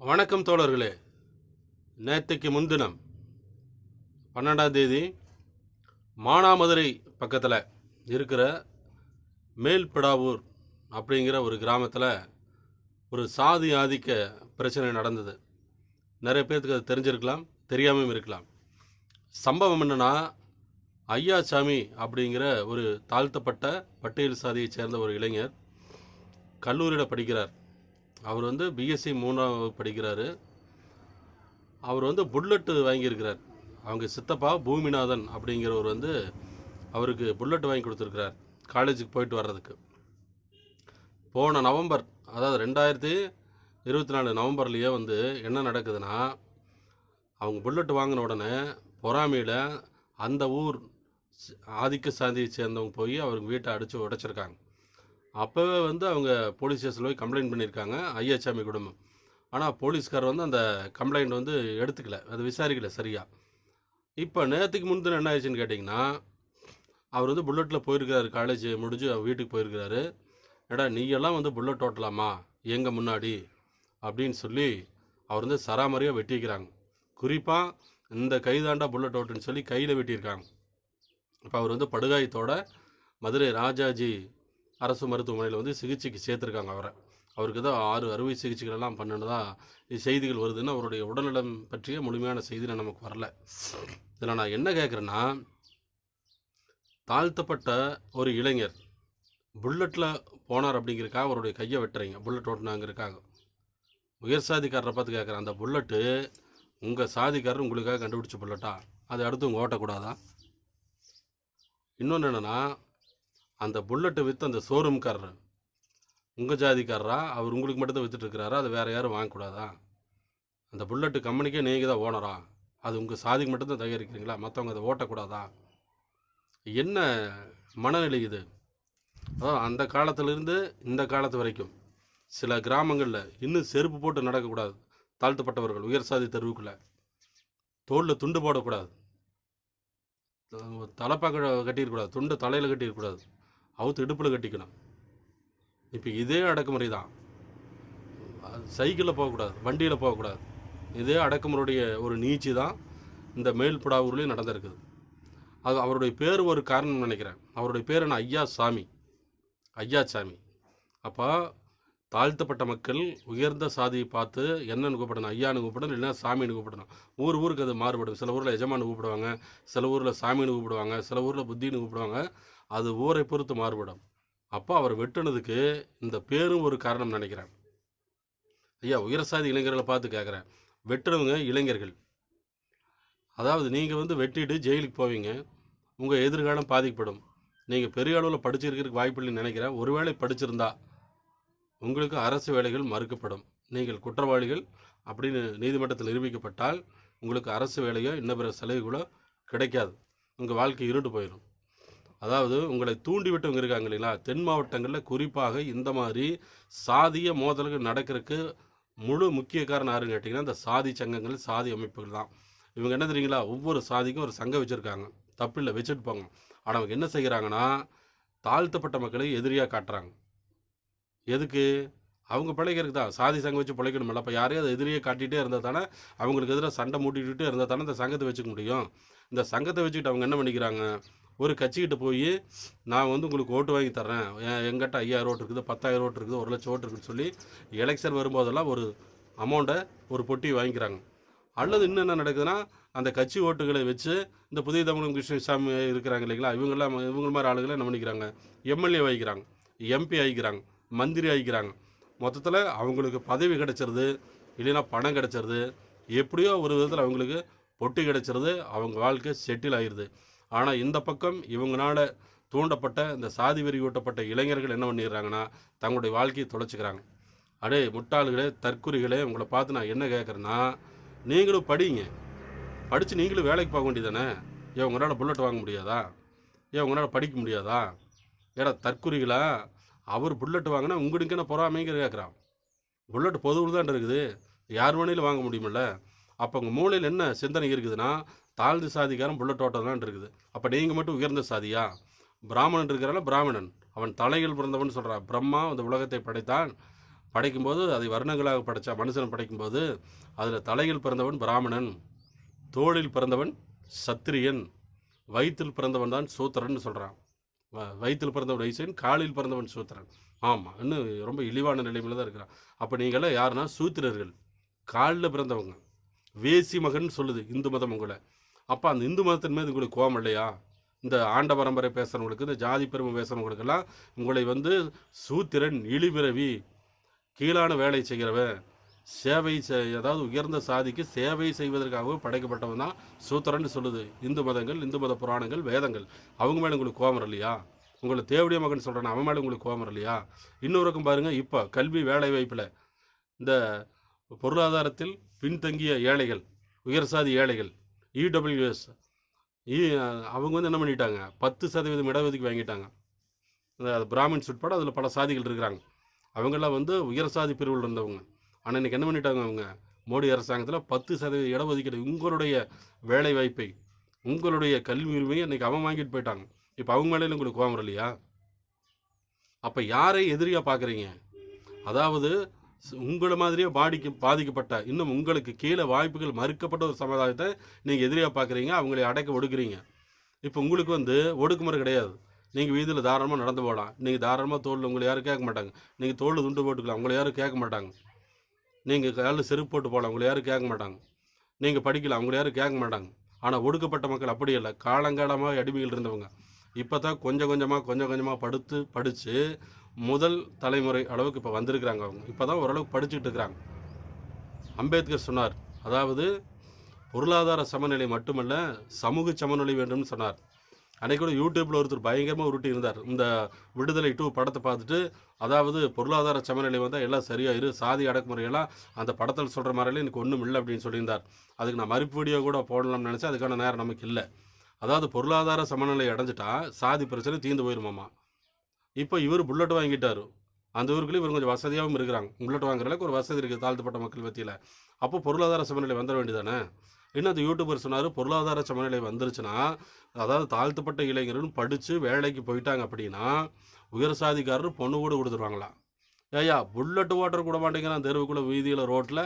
வணக்கம் தோழர்களே. நேற்றுக்கு முன்தினம் பன்னெண்டாம் தேதி மானாமதுரை பக்கத்தில் இருக்கிற மேல்பிடாவூர் அப்படிங்கிற ஒரு கிராமத்தில் ஒரு சாதி ஆதிக்க பிரச்சனை நடந்தது. நிறைய பேர்த்துக்கு அது தெரிஞ்சிருக்கலாம் தெரியாமையும் இருக்கலாம். சம்பவம் என்னென்னா ஐயாசாமி அப்படிங்கிற ஒரு தாழ்த்தப்பட்ட பட்டியல் சாதியைச் சேர்ந்த ஒரு இளைஞர் கல்லூரியில் படிக்கிறார். அவர் வந்து பிஎஸ்சி மூணாம் படிக்கிறாரு. அவர் வந்து புல்லட்டு வாங்கியிருக்கிறார். அவங்க சித்தப்பா பூமிநாதன் அப்படிங்கிறவர் வந்து அவருக்கு புல்லட் வாங்கி கொடுத்துருக்கிறார் காலேஜுக்கு போயிட்டு வர்றதுக்கு. போன நவம்பர் அதாவது ரெண்டாயிரத்தி இருபத்தி நாலு நவம்பர்லேயே வந்து என்ன நடக்குதுன்னா அவங்க புல்லட் வாங்கின உடனே பொறாமையில் அந்த ஊர் ஆதிக்க சாந்தியை சேர்ந்தவங்க போய் அவருக்கு வீட்டை அடித்து உடைச்சிருக்காங்க. அப்போவே வந்து அவங்க போலீஸ் ஸ்டேஷனில் போய் கம்ப்ளைண்ட் பண்ணியிருக்காங்க ஐயாச்சாமி குடும்பம். ஆனால் போலீஸ்கார் வந்து அந்த கம்ப்ளைண்ட் வந்து எடுத்துக்கல அது விசாரிக்கல சரியாக இப்போ நேற்றுக்கு முன்தினம் என்ன ஆயிடுச்சுன்னு கேட்டிங்கன்னா அவர் வந்து புல்லட்டில் போயிருக்கிறாரு காலேஜ் முடிஞ்சு அவர் வீட்டுக்கு போயிருக்கிறாரு. ஏடா நீயெல்லாம் வந்து புல்லட் ஓட்டலாமா? எங்கே முன்னாடி? அப்படின்னு சொல்லி அவர் வந்து சராமரியாக வெட்டிக்கிறாங்க குறிப்பாக இந்த கைதாண்டா புல்லட் ஓட்டுன்னு சொல்லி கையில் வெட்டியிருக்காங்க. இப்போ அவர் வந்து படுகாயத்தோட மதுரை ராஜாஜி அரசு மருத்துவமனையில் வந்து சிகிச்சைக்கு சேர்த்துருக்காங்க அவரை. அவருக்கு தான் ஆறு அறுவை சிகிச்சைகள் எல்லாம் பண்ணினதா செய்திகள் வருதுன்னு அவருடைய உடல்நலம் பற்றிய முழுமையான செய்தியில் நமக்கு வரல. இதில் நான் என்ன கேட்குறேன்னா தாழ்த்தப்பட்ட ஒரு இளைஞர் புல்லட்டில் போனார் அப்படிங்கிறக்காக அவருடைய கையை வெட்டுறீங்க புல்லட் ஓட்டினாங்கிறக்காக உயர் சாதிக்காரரை பார்த்து கேட்குறேன் அந்த புல்லட்டு உங்கள் சாதிக்காரர் உங்களுக்காக கண்டுபிடிச்ச புல்லட்டா? அதை அடுத்து உங்கள் ஓட்டக்கூடாதா? இன்னொன்று என்னென்னா அந்த புல்லட்டை விற்று அந்த ஷோரூம்காரர் உங்கள் ஜாதிக்காரரா? அவர் உங்களுக்கு மட்டும்தான் விற்றுட்டுருக்கிறாரா அதை வேறு யாரும் வாங்கக்கூடாதா? அந்த புல்லட்டு கம்பெனிக்கே நீங்கள் தான் ஓனரா அது உங்கள் சாதிக்கு மட்டும்தான் தயாரிக்கிறீங்களா? மற்றவங்க அதை ஓட்டக்கூடாதா? என்ன மனநிலை இது? அதாவது அந்த காலத்திலிருந்து இந்த காலத்து வரைக்கும் சில கிராமங்களில் இன்னும் செருப்பு போட்டு நடக்கக்கூடாது. தாழ்த்தப்பட்டவர்கள் உயர் சாதி தெருவுக்குள்ளே தோளில் துண்டு போடக்கூடாது. தலைப்பாக கட்டியிருக்கக்கூடாது. துண்டு தலையில் கட்டியிருக்கக்கூடாது. அவுத்து இடுப்பில் கட்டிக்கணும். இப்போ இதே அடக்குமுறை தான் சைக்கிளில் போகக்கூடாது வண்டியில் போகக்கூடாது. இதே அடக்குமுறையுடைய ஒரு நீச்சி தான் இந்த மேல்புடாவூர்லேயும் நடந்திருக்குது. அது அவருடைய பேர் ஒரு காரணம் நினைக்கிறேன். அவருடைய பேர் என்ன? ஐயா சாமி. ஐயா சாமி. அப்போ தாழ்த்தப்பட்ட மக்கள் உயர்ந்த சாதியை பார்த்து என்னன்னு கூப்பிடணும் ஐயான்னு கூப்பிடணும் இல்லைன்னா சாமின்னு கூப்பிடணும். ஊர் ஊருக்கு அது மாறுபடும். சில ஊரில் எஜமானு கூப்பிடுவாங்க சில ஊரில் சாமின்னு கூப்பிடுவாங்க சில ஊரில் புத்தின்னு கூப்பிடுவாங்க அது ஊரை பொறுத்து மாறுபடும். அப்போ அவர் வெட்டுனதுக்கு இந்த பேரும் ஒரு காரணம் நினைக்கிறேன். ஐயா உயர் சாதி இளைஞர்களை பார்த்து கேட்குறேன் வெட்டுறவங்க இளைஞர்கள். அதாவது நீங்கள் வந்து வெட்டிட்டு ஜெயிலுக்கு போவீங்க உங்கள் எதிர்காலம் பாதிக்கப்படும். நீங்கள் பெரிய அளவில் படிச்சிருக்கிறதுக்கு வாய்ப்பு இல்லைன்னு நினைக்கிறேன். ஒருவேளை படிச்சிருந்தா உங்களுக்கு அரசு வேலைகள் மறுக்கப்படும். நீங்கள் குற்றவாளிகள் அப்படின்னு நீதிமன்றத்தில் நிரூபிக்கப்பட்டால் உங்களுக்கு அரசு வேலையோ இன்ன பிற சலுகைகளோ கிடைக்காது. உங்கள் வாழ்க்கை இருண்டு போயிடும். அதாவது உங்களை தூண்டிவிட்டவங்க இருக்காங்க இல்லைங்களா? தென் மாவட்டங்களில் குறிப்பாக இந்த மாதிரி சாதிய மோதல்கள் நடக்கிறதுக்கு முழு முக்கிய காரணம் யாருன்னு கேட்டிங்கன்னா இந்த சாதி சங்கங்கள் சாதி அமைப்புகள் தான். இவங்க என்ன தெரியுங்களா? ஒவ்வொரு சாதிக்கும் ஒரு சங்கம் வச்சுருக்காங்க. தப்பில்லை வச்சுட்டு போங்க. ஆனால் அவங்க என்ன செய்கிறாங்கன்னா தாழ்த்தப்பட்ட மக்களை எதிரியாக காட்டுறாங்க. எதுக்கு? அவங்க பிழைக்கிறதுக்கு தான். சாதி சங்கம் வச்சு பிழைக்கணுமில்ல அப்போ யாரையும் எதிரியை காட்டிகிட்டே இருந்தால் தானே அவங்களுக்கு எதிராக சண்டை மூட்டிக்கிட்டே இருந்தால் தானே இந்த சங்கத்தை வச்சுக்க முடியும். இந்த சங்கத்தை வச்சுக்கிட்டு அவங்க என்ன பண்ணிக்கிறாங்க? ஒரு கட்சிக்கிட்ட போய் நான் வந்து உங்களுக்கு ஓட்டு வாங்கி தர்றேன். எங்கிட்ட ஐயாயிரம் ஓட்டு இருக்குது பத்தாயிரம் ஓட்டு இருக்குது ஒரு லட்சம் ஓட்டு இருக்குதுன்னு சொல்லி எலெக்ஷன் வரும்போதெல்லாம் ஒரு அமௌண்ட்டை ஒரு பொட்டி வாங்கிக்கிறாங்க. அல்லது இன்னும் என்ன நடக்குதுன்னா அந்த கட்சி ஓட்டுகளை வச்சு இந்த புதிய தமிழகம் கிருஷ்ணசாமி இருக்கிறாங்க இல்லைங்களா? இவங்கெல்லாம் இவங்க மாதிரி ஆளுகளை என்ன பண்ணிக்கிறாங்க? எம்எல்ஏ வாங்கிக்கிறாங்க. எம்பி ஆகிக்கிறாங்க. மந்திரி ஆகிக்கிறாங்க. மொத்தத்தில் அவங்களுக்கு பதவி கிடைச்சிருது இல்லைன்னா பணம் கிடைச்சிருது எப்படியோ ஒரு விதத்தில் அவங்களுக்கு பொட்டி கிடைச்சிருது அவங்க வாழ்க்கை செட்டில் ஆயிடுது ஆனால் இந்த பக்கம் இவங்களால தூண்டப்பட்ட இந்த சாதி வெறி ஊட்டப்பட்ட இளைஞர்கள் என்ன பண்ணிடுறாங்கன்னா தங்களுடைய வாழ்க்கையை தொலைச்சிக்கிறாங்க. அடே முட்டாள்களே தற்குறிகளே உங்களை பார்த்து நான் என்ன கேட்குறேன்னா நீங்களும் படிங்க. படித்து நீங்களும் வேலைக்கு போக வேண்டியதானே ஏன் உங்களால் புல்லட் வாங்க முடியாதா? ஏன் உங்களால் படிக்க முடியாதா? ஏடா தற்குறிகளா அவர் புல்லட் வாங்கினா உங்களுக்கு என்ன பொறாமைங்கிற கேட்குறான் புல்லட் பொதுவில் தான் இருக்குது. யார் வேணாலும் வாங்க முடியுமில்ல. அப்போ உங்கள் மூளையில் என்ன சிந்தனை இருக்குதுன்னா தாழ்ந்த சாதிக்காரன் புல்லட் ஓட்டம் இருக்குது. அப்போ நீங்கள் மட்டும் உயர்ந்த சாதியா? பிராமணன் இருக்கிறான பிராமணன். அவன் தலைகள் பிறந்தவன் சொல்கிறான் பிரம்மா அந்த உலகத்தை படைத்தான். படைக்கும்போது அதை வர்ணங்களாக படைச்சா மனுஷனை படைக்கும்போது அதில் தலையில் பிறந்தவன் பிராமணன் தோளில் பிறந்தவன் சத்திரியன் வயிற்றில் பிறந்தவன் தான் சூத்திரன் சொல்கிறான் வயிற்றில் பிறந்தவன் வைசன் காலில் பிறந்தவன் சூத்திரன். ஆமாம் இன்னும் ரொம்ப இழிவான நிலைமையில் தான் இருக்கிறான். அப்போ நீங்களாம் யாருன்னா சூத்திரர்கள். காலில் பிறந்தவங்க. வேசி மகன் சொல்லுது இந்து மதம் உங்களை. அப்போ அந்த இந்து மதத்தின் மீது உங்களுக்கு கோவம் இல்லையா? இந்த ஆண்ட பரம்பரை பேசுகிறவங்களுக்கு இந்த ஜாதி பெருமை பேசுகிறவங்களுக்கெல்லாம் உங்களை வந்து சூத்திரன் இழிபிறவி கீழான வேலை செய்கிறவன். சேவை செய் அதாவது உயர்ந்த சாதிக்கு சேவை செய்வதற்காகவே படைக்கப்பட்டவன் தான் சூத்திரன்னு சொல்லுது. இந்து மதங்கள் இந்து மத புராணங்கள் வேதங்கள். அவங்க மேலே உங்களுக்கு கோபம் இல்லையா உங்களை தேவடிய மகன் சொல்கிறான் அவன் மேலே உங்களுக்கு கோபம் இல்லையா இன்னொருக்கும் பாருங்கள் இப்போ கல்வி வேலை வாய்ப்பில் இந்த பொருளாதாரத்தில் பின்தங்கிய ஏழைகள் உயர் சாதி ஏழைகள் இடபிள்யூஎஸ் அவங்க வந்து என்ன பண்ணிட்டாங்க? பத்து சதவீதம் இடஒதுக்கி வாங்கிட்டாங்க. அந்த பிராமின்ஸ் உட்பட அதில் பல சாதிகள் இருக்கிறாங்க. அவங்கெல்லாம் வந்து உயர் சாதி பிரிவில் இருந்தவங்க. ஆனால் இன்றைக்கி என்ன பண்ணிட்டாங்க அவங்க? மோடி அரசாங்கத்தில் பத்து சதவீத இடஒதுக்கீடு உங்களுடைய வேலை வாய்ப்பை உங்களுடைய கல்வி உரிமையை இன்றைக்கி அவன் வாங்கிட்டு போயிட்டாங்க. இப்போ அவங்க மேலே உங்களுக்கு கோபம் இல்லையா அப்போ யாரை எதிரியாக பார்க்குறீங்க அதாவது உங்களை மாதிரியே பாதிக்க பாதிக்கப்பட்ட இன்னும் உங்களுக்கு கீழே வாய்ப்புகள் மறுக்கப்பட்ட ஒரு சமுதாயத்தை நீங்கள் எதிரியாக பார்க்குறீங்க அவங்களை அடக்க ஒடுக்குறீங்க. இப்போ உங்களுக்கு வந்து ஒடுக்குமுறை கிடையாது. நீங்கள் வீதியில் தாராளமாக நடந்து போகலாம். நீங்கள் தாராளமாக தோல் உங்களை யாரும் கேட்க மாட்டாங்க. நீங்கள் தோல் துண்டு போட்டுக்கலாம். உங்களை யாரும் கேட்க மாட்டாங்க. நீங்கள் காலில் செருப்பு போட்டு போகலாம். உங்களை யாரும் கேட்க மாட்டாங்க. நீங்கள் படிக்கலாம் உங்களை யாரும் கேட்க மாட்டாங்க. ஆனால் ஒடுக்கப்பட்ட மக்கள் அப்படி இல்லை. காலங்காலமாக அடிமைகள் இருந்தவங்க. இப்போ தான் கொஞ்சம் கொஞ்சமாக கொஞ்சம் கொஞ்சமாக படுத்து படித்து முதல் தலைமுறை அளவுக்கு இப்போ வந்திருக்கிறாங்க அவங்க. இப்போ தான் ஓரளவுக்கு படிச்சுக்கிட்டு இருக்கிறாங்க அம்பேத்கர் சொன்னார். அதாவது பொருளாதார சமநிலை மட்டுமல்ல சமூக சமநிலை வேண்டும்னு சொன்னார். அன்னைக்கு கூட யூடியூப்பில் ஒருத்தர் பயங்கரமாக உருட்டி இருந்தார். இந்த விடுதலை டூ படத்தை பார்த்துட்டு அதாவது பொருளாதார சமநிலை வந்தால் எல்லாம் சரியாயிரு சாதி அடக்குமுறையெல்லாம் அந்த படத்தில் சொல்கிற மாதிரிலாம் எனக்கு ஒன்றும் இல்லை அப்படின்னு சொல்லியிருந்தார். அதுக்கு நான் மறுப்பு வீடியோ கூட போடலாம்னு நினச்சேன் அதுக்கான நேரம் நமக்கு இல்லை. அதாவது பொருளாதார சமநிலை அடைஞ்சிட்டா சாதி பிரச்சனை தீர்ந்து போயிருமாமா? இப்போ இவர் புல்லட் வாங்கிட்டார். அந்த ஊருக்குள்ளே இவர் கொஞ்சம் வசதியாகவும் இருக்கிறாங்க. புல்லட் வாங்குற அளவுக்கு ஒரு வசதி இருக்குது தாழ்த்தப்பட்ட மக்கள் பற்றியில் அப்போ பொருளாதார சமநிலை வந்துட வேண்டியதானே? இன்னும் அந்த யூடியூபர் சொன்னார் பொருளாதார சமநிலை வந்துருச்சுன்னா அதாவது தாழ்த்தப்பட்ட இளைஞர்கள் படித்து வேலைக்கு போயிட்டாங்க அப்படின்னா உயர் சாதிக்காரர் பொண்ணு கூட கொடுத்துருவாங்களாம் ஏய்யா புல்லட் ஓட்டர் கூட மாட்டேங்கிறான் தெருவுக்குள்ளே வீதியில் ரோட்டில்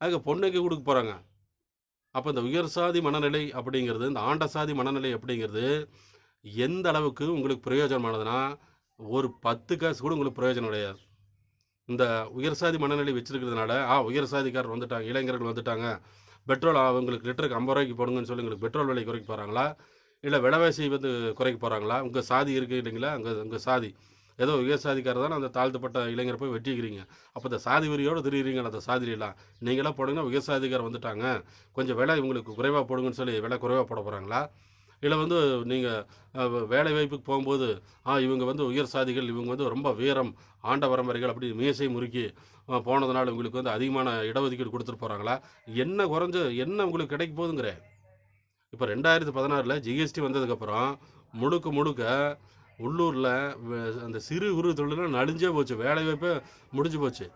அங்கே பொண்ணுக்கு கொடுக்க போகிறாங்க அப்போ இந்த உயர் சாதி மனநிலை அப்படிங்கிறது இந்த ஆண்ட சாதி மனநிலை அப்படிங்கிறது எந்த அளவுக்கு உங்களுக்கு பிரயோஜனமானதுன்னா ஒரு பத்து காசு கூட உங்களுக்கு பிரயோஜனம் கிடையாது. இந்த உயர் சாதி மனநிலை வச்சுருக்கிறதுனால ஆ உயர் சாதிக்காரர் வந்துட்டாங்க இளைஞர்கள் வந்துட்டாங்க பெட்ரோல் அவங்களுக்கு லிட்டருக்கு ஐம்பது ரூபாய்க்கு போடுங்கன்னு சொல்லி பெட்ரோல் விலை குறைக்க போகிறாங்களா இல்லை விலைவாசி வந்து குறைக்க போகிறாங்களா உங்கள் சாதி இருக்குது இல்லைங்களா? அங்கே உங்கள் சாதி. ஏதோ உயர் தானே அந்த தாழ்த்தப்பட்ட இளைஞரை போய் வெட்டிக்கிறீங்க. அப்போ இந்த சாதி வரியோடு திரியிறீங்க அந்த சாதிரியெல்லாம் நீங்களாம் போடுங்கன்னா உயர் வந்துட்டாங்க. கொஞ்சம் விலை உங்களுக்கு குறைவாக போடுங்கன்னு சொல்லி விலை குறைவாக போட போகிறாங்களா இல்லை வந்து நீங்கள் வேலை வாய்ப்புக்கு போகும்போது ஆ இவங்க வந்து உயர் சாதிகள் இவங்க வந்து ரொம்ப வீரம் ஆண்ட பரம்பரைகள் அப்படி மீசை முறுக்கி போனதுனால உங்களுக்கு வந்து அதிகமான இடஒதுக்கீடு கொடுத்துட்டு போகிறாங்களா என்ன குறைஞ்ச என்ன உங்களுக்கு கிடைக்க போகுதுங்கிற? இப்போ ரெண்டாயிரத்தி பதினாறில் ஜிஎஸ்டி வந்ததுக்கப்புறம் முழுக்க முழுக்க உள்ளூரில் அந்த சிறு குறு தொழிலாம் நலிஞ்சே போச்சு. வேலைவாய்ப்பே முடிஞ்சு போச்சு.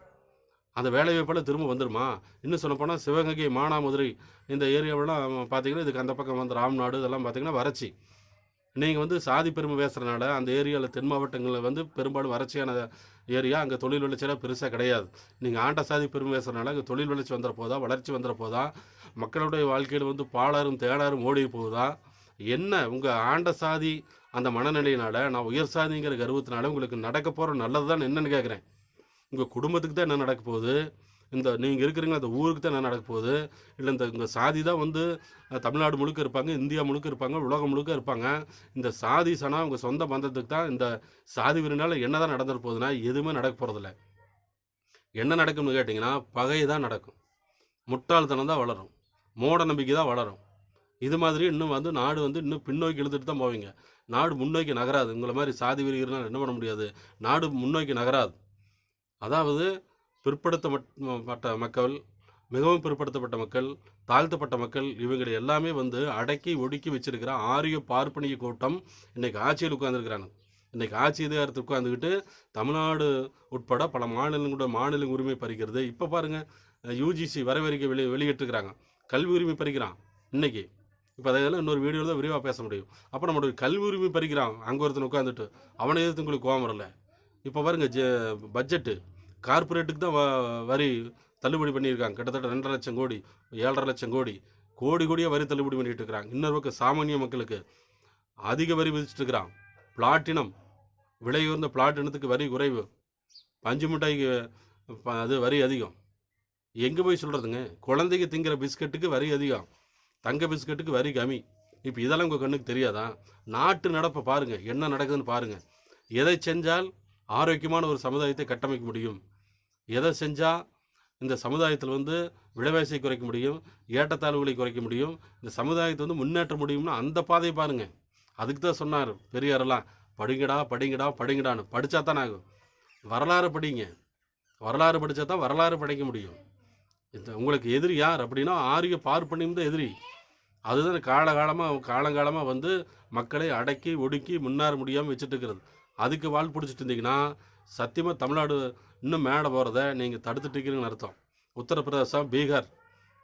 அந்த வேலை திரும்ப வந்துருமா? இன்னும் சொல்லப்போனால் சிவகங்கை மானாமதுரை இந்த ஏரியாவெல்லாம் பார்த்தீங்கன்னா இதுக்கு அந்த பக்கம் வந்து ராம்நாடு இதெல்லாம் பார்த்தீங்கன்னா வறட்சி. நீங்கள் வந்து சாதி பெருமை பேசுகிறனால அந்த ஏரியாவில் தென் மாவட்டங்களில் வந்து பெரும்பாலும் வறட்சியான ஏரியா அங்கே தொழில் வளர்ச்சியெல்லாம் பெருசாக கிடையாது. நீங்கள் ஆண்ட சாதி பெருமை பேசுகிறனால அங்கே தொழில் வளர்ச்சி வந்துட போதா வளர்ச்சி வந்துட போதா மக்களுடைய வாழ்க்கையில் வந்து பாலாரும் தேடாரும் ஓடி போகுதா? என்ன உங்கள் ஆண்ட சாதி அந்த மனநிலையினால் நான் உயர் சாதிங்கிற கர்வத்தினால உங்களுக்கு நடக்க போகிற நல்லது தான் என்னன்னு கேட்குறேன் உங்கள் குடும்பத்துக்கு தான் என்ன நடக்க போகுது? இந்த நீங்கள் இருக்கிறீங்க அந்த ஊருக்கு தான் என்ன நடக்க போகுது? இல்லை இந்த இந்த சாதி தான் வந்து தமிழ்நாடு முழுக்க இருப்பாங்க இந்தியா முழுக்க இருப்பாங்க உலகம் முழுக்க இருப்பாங்க. இந்த சாதி சனா உங்கள் சொந்த பந்தத்துக்கு தான் இந்த சாதி விரும்பினால என்ன தான் நடந்துட்டு போகுதுன்னா எதுவுமே நடக்க போகிறதில்ல என்ன நடக்கும்னு கேட்டிங்கன்னா பகை தான் நடக்கும். முட்டாள்தனம் தான் வளரும். மூட நம்பிக்கை தான் வளரும். இது மாதிரி இன்னும் வந்து நாடு வந்து இன்னும் பின்னோக்கி இழுத்துட்டு தான் போவீங்க. நாடு முன்னோக்கி நகராது. உங்களை மாதிரி சாதி விரிகிறனால என்ன பண்ண முடியாது? நாடு முன்னோக்கி நகராது. அதாவது பிற்படுத்தப்பட்ட மக்கள் மிகவும் பிற்படுத்தப்பட்ட மக்கள் தாழ்த்தப்பட்ட மக்கள் இவங்களை எல்லாமே வந்து அடக்கி ஒடுக்கி வச்சிருக்கிற ஆரிய பார்ப்பனிய கூட்டம் இன்னைக்கு ஆட்சியில் உட்காந்துருக்கிறாங்க இன்றைக்கி ஆட்சி அதிகாரத்தில் உட்காந்துக்கிட்டு தமிழ்நாடு உட்பட பல மாநிலங்களோட மாநில உரிமை பறிக்கிறது. இப்போ பாருங்க யூஜிசி வரவறிக்கை வெளி வெளியிட்டிருக்கிறாங்க. கல்வி உரிமை பறிக்கிறான் இன்னைக்கு. இப்போ அதெல்லாம் இன்னொரு வீடியோவில் தான் விரிவாக பேச முடியும். அப்போ நம்மளுடைய கல்வி உரிமை பறிக்கிறான். அங்கே ஒருத்தன் உட்காந்துட்டு அவனை எதிர்த்து உங்களுக்கு கோவம் வரல? இப்போ பாருங்க ஜ பட்ஜெட்டு கார்ப்பரேட்டுக்கு தான் வ- வரி தள்ளுபடி பண்ணியிருக்காங்க. கிட்டத்தட்ட ரெண்டரை லட்சம் கோடி ஏழரை லட்சம் கோடி கோடி கோடியாக வரி தள்ளுபடி பண்ணிகிட்டு இருக்கிறாங்க. இன்னொரு பக்கம் சாமானிய மக்களுக்கு அதிக வரி விதிச்சிட்டு இருக்கிறான் பிளாட்டினம் விலை உயர்ந்த பிளாட்டினத்துக்கு வரி குறைவு. பஞ்சு மிட்டாய்க்கு ப- அது வரி அதிகம். எங்கே போய் சொல்கிறதுங்க குழந்தைக்கு திங்கிற பிஸ்கட்டுக்கு வரி அதிகம். தங்க பிஸ்கட்டுக்கு வரி கம்மி. இப்போ இதெல்லாம் உங்கள் கண்ணுக்கு தெரியாதா? நாட்டு நடப்பை பாருங்கள் என்ன நடக்குதுன்னு பாருங்கள் எதை செஞ்சால் ஆரோக்கியமான ஒரு சமுதாயத்தை கட்டமைக்க முடியும். எதை செஞ்சால் இந்த சமுதாயத்தில் வந்து விலைவாசியை குறைக்க முடியும் ஏற்றத்தாழ்வுகளை குறைக்க முடியும் இந்த சமுதாயத்தை வந்து முன்னேற்ற முடியும்னா அந்த பாதையை பாருங்கள் அதுக்கு தான் சொன்னார் பெரியாரெல்லாம் படிங்கடா படிங்கடா படிங்கடான்னு. படித்தா தான் ஆகும். வரலாறு படிங்க. வரலாறு படித்தா தான் வரலாறு படைக்க முடியும். இந்த உங்களுக்கு எதிரி யார் அப்படின்னா ஆரிய பார்ப்பனியும் தான் எதிரி. அதுதான் காலகாலமாக காலங்காலமாக வந்து மக்களை அடக்கி ஒடுக்கி முன்னேற முடியாமல் வச்சுட்டு இருக்கிறது. அதுக்கு வாழ் பிடிச்சிட்டு இருந்தீங்கன்னா சத்தியமாக தமிழ்நாடு இன்னும் மேலே போகிறத நீங்கள் தடுத்துட்டு இருக்கிறீங்கன்னு அர்த்தம். உத்தரப்பிரதேசம் பீகார்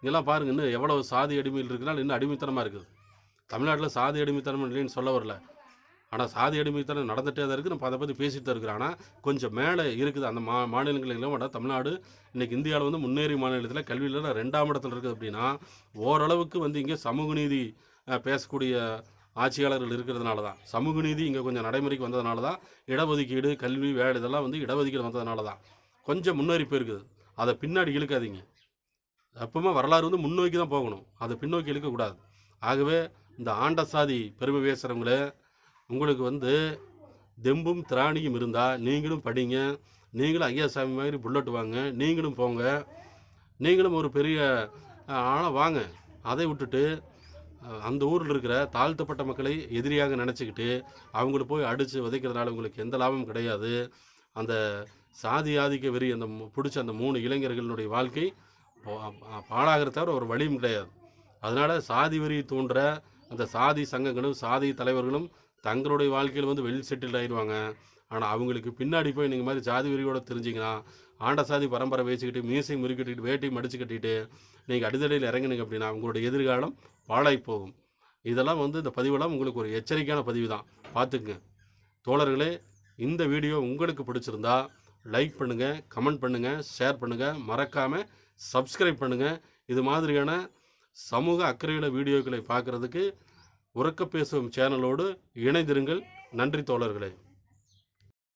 இதெல்லாம் பாருங்க இன்னும் எவ்வளோ சாதி அடிமையில் இருக்குன்னா இன்னும் அடிமைத்தனமாக இருக்குது. தமிழ்நாட்டில் சாதி அடிமைத்தனம் இல்லைன்னு சொல்ல வரல. ஆனால் சாதி அடிமைத்தனம் நடந்துகிட்டே தான் இருக்குது நம்ம அதை பற்றி பேசிட்டு தான் இருக்கிறோம். ஆனால் கொஞ்சம் மேலே இருக்குது. அந்த மா மாநிலங்களிலும் விட தமிழ்நாடு இன்றைக்கி இந்தியாவில் வந்து முன்னேறி மாநிலத்தில் கல்வியில் ரெண்டாம் இடத்துல இருக்குது அப்படின்னா ஓரளவுக்கு வந்து இங்கே சமூக நீதி பேசக்கூடிய ஆட்சியாளர்கள் இருக்கிறதுனால தான். சமூக நீதி இங்கே கொஞ்சம் நடைமுறைக்கு வந்ததுனால தான். இடஒதுக்கீடு கல்வி வேலை இதெல்லாம் வந்து இடஒதுக்கீடு வந்ததுனால தான். கொஞ்சம் முன்னேறி போயிருக்குது அதை பின்னாடி இழுக்காதீங்க. எப்பவுமே வரலாறு வந்து முன்னோக்கி தான் போகணும். அதை பின்னோக்கி இழுக்கக்கூடாது. ஆகவே இந்த ஆண்ட சாதி பெருமை பேசுகிறவங்களே உங்களுக்கு வந்து தெம்பும் திராணியும் இருந்தால் நீங்களும் படிங்க. நீங்களும் ஐயா சாமி மாதிரி புல்லட் வாங்க. நீங்களும் போங்க. நீங்களும் ஒரு பெரிய ஆளாக வாங்க. அதை விட்டுட்டு அந்த ஊரில் இருக்கிற தாழ்த்தப்பட்ட மக்களை எதிரியாக நினச்சிக்கிட்டு அவங்கள போய் அடித்து உதைக்கிறதுனால உங்களுக்கு எந்த லாபமும் கிடையாது. அந்த சாதி ஆதிக்க வெறி அந்த பிடிச்ச அந்த மூணு இளைஞர்களுடைய வாழ்க்கை பா- பாழாகிற தவிர ஒரு வழியும் கிடையாது. அதனால் சாதி வெறி தோன்ற அந்த சாதி சங்கங்களும் சாதி தலைவர்களும் தங்களுடைய வாழ்க்கையில் வந்து வெளி செட்டில் ஆயிடுவாங்க ஆனால் அவங்களுக்கு பின்னாடி போய் நீங்கள் மாதிரி ஜாதி வெறியோட தெரிஞ்சிங்கன்னா ஆண்ட சாதி பரம்பரை வச்சுக்கிட்டு மீசை முறுக்கிட்டு வேட்டி மடித்து கட்டிட்டு நீங்கள் அடிதடையில் இறங்குனீங்க அப்படின்னா உங்களுடைய எதிர்காலம் பாழாய் போகும். இதெல்லாம் வந்து இந்த பதிவெல்லாம் உங்களுக்கு ஒரு எச்சரிக்கையான பதிவு தான் பார்த்துக்குங்க. தோழர்களே இந்த வீடியோ உங்களுக்கு பிடிச்சிருந்தா லைக் பண்ணுங்கள் கமெண்ட் பண்ணுங்கள் ஷேர் பண்ணுங்கள் மறக்காமல் சப்ஸ்கிரைப் பண்ணுங்கள் இது மாதிரியான சமூக அக்கறையுள்ள வீடியோக்களை பார்க்குறதுக்கு உறக்க பேசும் சேனலோடு இணைந்திருங்கள். நன்றி தோழர்களே.